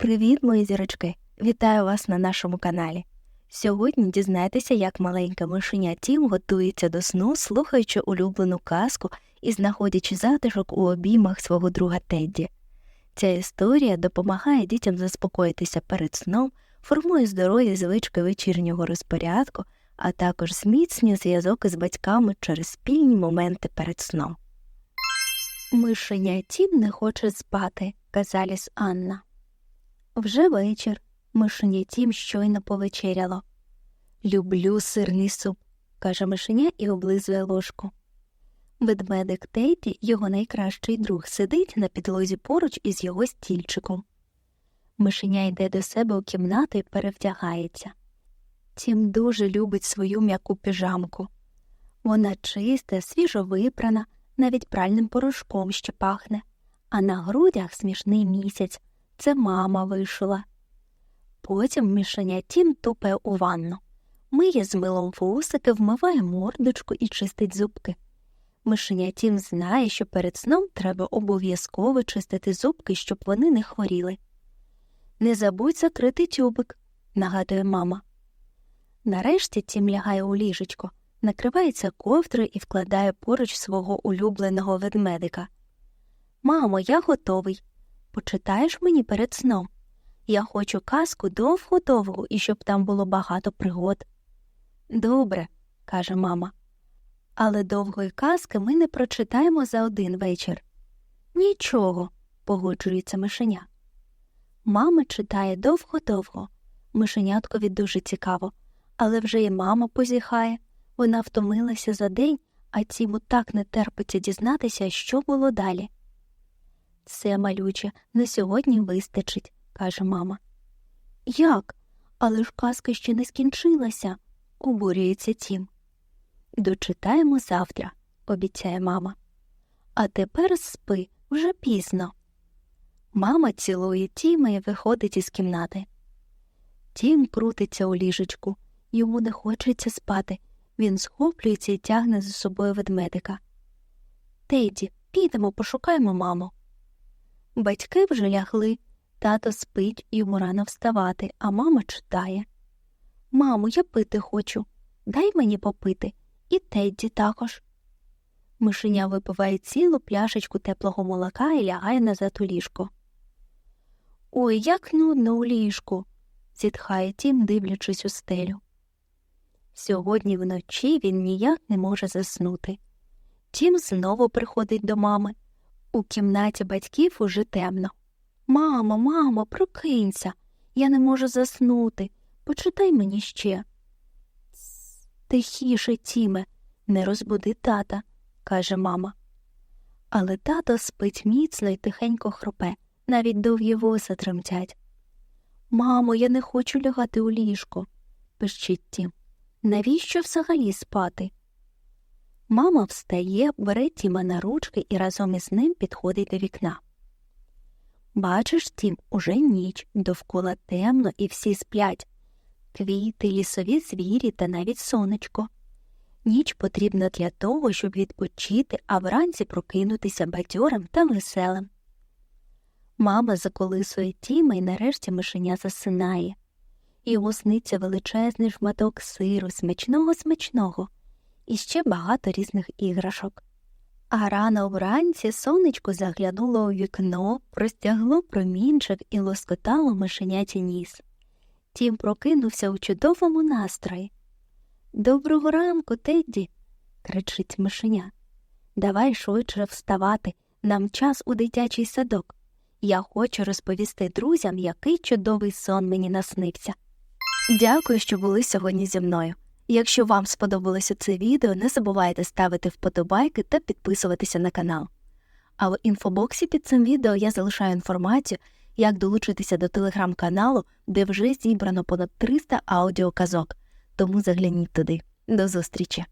Привіт, мої зірочки! Вітаю вас на нашому каналі. Сьогодні дізнайтеся, як маленька мишеня Тім готується до сну, слухаючи улюблену казку і знаходячи затишок у обіймах свого друга Тедді. Ця історія допомагає дітям заспокоїтися перед сном, формує здорові звички вечірнього розпорядку, а також зміцнює зв'язок із батьками через спільні моменти перед сном. Мишеня Тім не хоче спати, казаліс Анна. Вже вечір. Мишеня Тім щойно повечеряло. Люблю сирний суп, каже мишеня і облизує ложку. Ведмедик Тейті, його найкращий друг, сидить на підлозі поруч із його стільчиком. Мишеня йде до себе у кімнату і перевдягається. Тім дуже любить свою м'яку піжамку. Вона чиста, свіжо випрана, навіть пральним порошком ще пахне, а на грудях смішний місяць це мама вишила. Потім мішеня Тім тупає у ванну, миє з милом вусики, вмиває мордочку і чистить зубки. Мишеня Тім знає, що перед сном треба обов'язково чистити зубки, щоб вони не хворіли. Не забудь закрити тюбик, нагадує мама. Нарешті Тім лягає у ліжечко, накривається ковдрою і вкладає поруч свого улюбленого ведмедика. Мамо, я готовий. Почитаєш мені перед сном? Я хочу казку довго-довго і щоб там було багато пригод. Добре, каже мама. Але довгої казки ми не прочитаємо за один вечір. Нічого, погоджується мишеня. Мама читає довго-довго. Мишеняткові дуже цікаво, але вже і мама позіхає. Вона втомилася за день, а ціму так не терпиться дізнатися, що було далі. Все, малюче, на сьогодні вистачить, каже мама. Як? Але ж казка ще не скінчилася, обурюється Тім. Дочитаємо завтра, обіцяє мама. А тепер спи вже пізно. Мама цілує Тіма і виходить із кімнати. Тім крутиться у ліжечку, йому не хочеться спати. Він схоплюється і тягне за собою ведмедика. Теді, підемо, пошукаємо маму. Батьки вже лягли, тато спить, йому рано вставати, а мама читає. Мамо, я пити хочу. Дай мені попити, і Тедді також. Мишеня випиває цілу пляшечку теплого молока і лягає назад у ліжко. Ой, як нудно у ліжку, зітхає тім, дивлячись у стелю. Сьогодні вночі він ніяк не може заснути. Тім знову приходить до мами. У кімнаті батьків уже темно. Мамо, мамо, прокинься. Я не можу заснути. Почитай мені ще. Тихіше, Тіме, не розбуди тата, каже мама. Але тато спить міцно і тихенько хропе, навіть довгі вуса тремтять. Мамо, я не хочу лягати у ліжко, пищить Тім. Навіщо взагалі спати? Мама встає, бере Тіма на ручки і разом із ним підходить до вікна. Бачиш, Тім, уже ніч, довкола темно і всі сплять квіти, лісові звірі та навіть сонечко. Ніч потрібна для того, щоб відпочити, а вранці прокинутися бадьорим та веселим. Мама заколисує Тіма і нарешті мишеня засинає. Йому сниться величезний шматок сиру, смачного смачного, і ще багато різних іграшок. А рано вранці сонечко заглянуло у вікно, простягло промінчик і лоскотало мишеняті ніс. Тім прокинувся у чудовому настрої. Доброго ранку, Тедді, кричить мишеня. Давай швидше вставати, нам час у дитячий садок. Я хочу розповісти друзям, який чудовий сон мені наснився. Дякую, що були сьогодні зі мною. Якщо вам сподобалося це відео, не забувайте ставити вподобайки та підписуватися на канал. А в інфобоксі під цим відео я залишаю інформацію, як долучитися до телеграм-каналу, де вже зібрано понад 300 аудіоказок. Тому загляніть туди. До зустрічі!